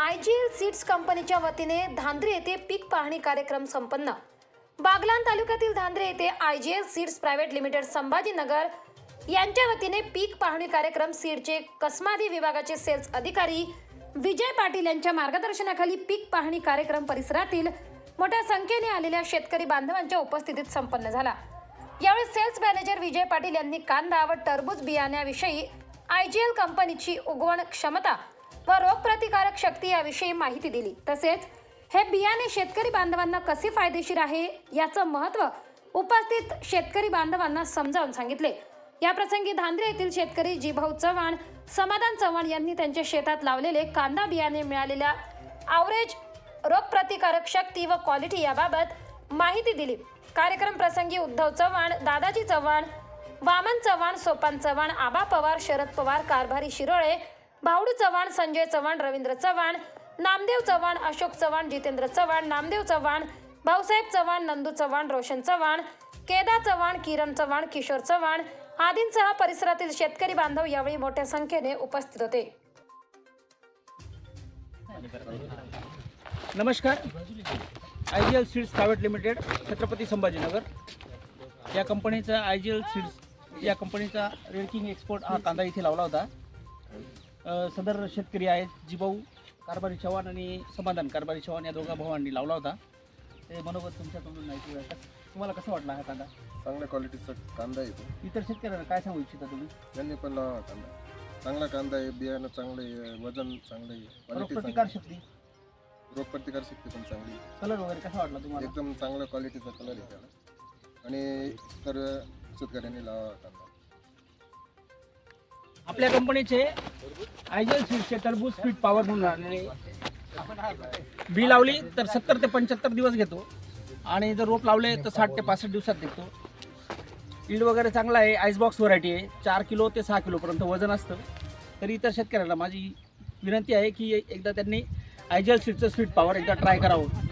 I G L seeds कंपनीच्या वतीने धांद्रे येथे पीक पाहणी कार्यक्रम संपन्न. बागलान तालुक्यातील धांद्रे येथे I G L seeds private limited Sambhajinagar यांच्या वतीने पीक पाहणी कार्यक्रम सीडचे कसमादी विभागाचे सेल्स अधिकारी विजय पाटील यांच्या मार्गदर्शनाखाली पीक पाहणी कार्यक्रम परिसरातील मोठ्या संख्येने आलेल्या शेतकरी बांधवांच्या उपस्थितीत संपन्न झाला. यावेळी सेल्स मॅनेजर विजय पाटील यांनी कांदा व टरबूज बियाण्याविषयी आय जी एल कंपनीची उगवण क्षमता व रोगप्रतिकारक शक्ती याविषयी माहिती दिली. तसेच हे बियाणे शेतकरी बांधवांना कसे फायदेशीर आहे याचं महत्त्व उपस्थित शेतकरी बांधवांना समजावून सांगितले. या प्रसंगी धांद्रे येथील शेतकरी जिभाऊ चव्हाण समाधान चव्हाण यांनी त्यांच्या शेतात लावलेले कांदा बियाणे मिळालेल्या आवरेज रोगप्रतिकारक शक्ती व क्वालिटी याबाबत माहिती दिली. कार्यक्रम प्रसंगी उद्धव चव्हाण दादाजी चव्हाण वामन चव्हाण सोपान चव्हाण आबा पवार शरद पवार कारभारी शिरोळे भाऊडू चव्हाण संजय चव्हाण रवींद्र चव्हाण नामदेव चव्हाण अशोक चव्हाण जितेंद्र चव्हाण नामदेव चव्हाण भाऊसाहेब चव्हाण नंदू चव्हाण रोशन चव्हाण केदा चव्हाण किरण चव्हाण किशोर चव्हाण आदींसह परिसरातील शेतकरी बांधव यावेळी मोठ्या संख्येने उपस्थित होते. नमस्कार. I G L seeds private limited Chhatrapati Sambhajinagar. या कंपनीचा आय जी एल सीड्स या कंपनीचा रेडकिंग एक्सपोर्ट हा कांदा इथे लावला होता. सदर शेतकरी आहेत जिभाऊ कारभारी चव्हाण आणि समाधान कारभारी चव्हाण या दोघा भावांनी लावला होता. ते मनोगत तुमच्याकडून माहिती मिळतात तुम्हाला कसं वाटला हा कांदा? चांगल्या क्वालिटीचा कांदा येतो इतर शेतकऱ्यांना काय सांगू इच्छिता तुम्ही? त्यांनी पण लावा कांदा. चांगला कांदा आहे बियाणं चांगलं आहे वजन चांगलं आहे क्वालिटी प्रतिकार चांगली शक्ती? रोगप्रतिकार शक्ती पण चांगली आहे. कलर वगैरे कसा वाटला तुम्हाला? एकदम चांगल्या क्वालिटीचा कलर आहे त्याला. आणि सर्व शेतकऱ्यांनी लावा कांदा. आपल्या कंपनीचे आयजल सीड्सचे टरबूज स्पीड पॉवर म्हणून नाही बी लावली तर सत्तर ते पंच्याहत्तर दिवस घेतो. आणि जर रोप लावले तर साठ ते पासष्ट दिवसात देतो इल्ड वगैरे चांगला आहे. आईसबॉक्स व्हरायटी आहे. चार किलो ते सहा किलोपर्यंत वजन असतं. तरी इतर शेतकऱ्याला माझी विनंती आहे की एकदा त्यांनी आयजल सीडचं स्पीड पॉवर एकदा ट्राय करावं.